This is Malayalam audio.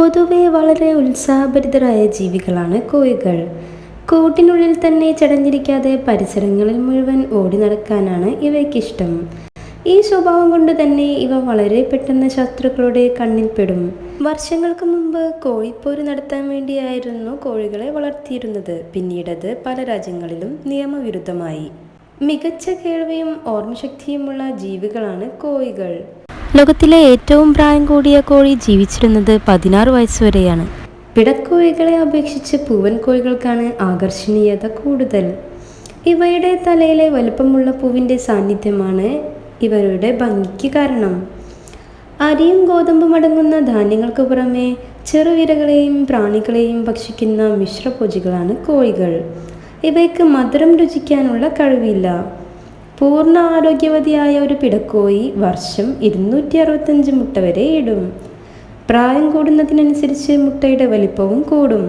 പൊതുവെ വളരെ ഉത്സാഹഭരിതരായ ജീവികളാണ് കോഴികൾ. കൂട്ടിനുള്ളിൽ തന്നെ ചടഞ്ഞിരിക്കാതെ പരിസരങ്ങളിൽ മുഴുവൻ ഓടി നടക്കാനാണ് ഇവയ്ക്കിഷ്ടം ഈ സ്വഭാവം കൊണ്ട് തന്നെ ഇവ വളരെ പെട്ടെന്ന് ശത്രുക്കളുടെ കണ്ണിൽപ്പെടും വർഷങ്ങൾക്ക് മുമ്പ് കോഴിപ്പോര് നടത്താൻ വേണ്ടിയായിരുന്നു കോഴികളെ വളർത്തിയിരുന്നത്. പിന്നീടത് പല രാജ്യങ്ങളിലും നിയമവിരുദ്ധമായി. മികച്ച കേൾവിയും ഓർമ്മശക്തിയുമുള്ള ജീവികളാണ് കോഴികൾ. ലോകത്തിലെ ഏറ്റവും പ്രായം കൂടിയ കോഴി ജീവിച്ചിരുന്നത് പതിനാറ് വയസ്സുവരെയാണ് പിടക്കോഴികളെ അപേക്ഷിച്ച് പൂവൻ കോഴികൾക്കാണ് ആകർഷണീയത കൂടുതൽ. ഇവയുടെ തലയിലെ വലുപ്പമുള്ള പൂവിന്റെ സാന്നിധ്യമാണ് ഇവരുടെ ഭംഗിക്ക് കാരണം. അരിയും ഗോതമ്പും അടങ്ങുന്ന ധാന്യങ്ങൾക്ക് പുറമെ ചെറുവിരകളെയും പ്രാണികളെയും ഭക്ഷിക്കുന്ന മിശ്രഭോജികളാണ് കോഴികൾ. ഇവയ്ക്ക് മധുരം രുചിക്കാനുള്ള കഴിവില്ല. പൂർണ ആരോഗ്യവതിയായ ഒരു പിടക്കോയി വർഷം ഇരുന്നൂറ്റി അറുപത്തഞ്ച് മുട്ട വരെ ഇടും. പ്രായം കൂടുന്നതിനനുസരിച്ച് മുട്ടയുടെ വലിപ്പവും കൂടും.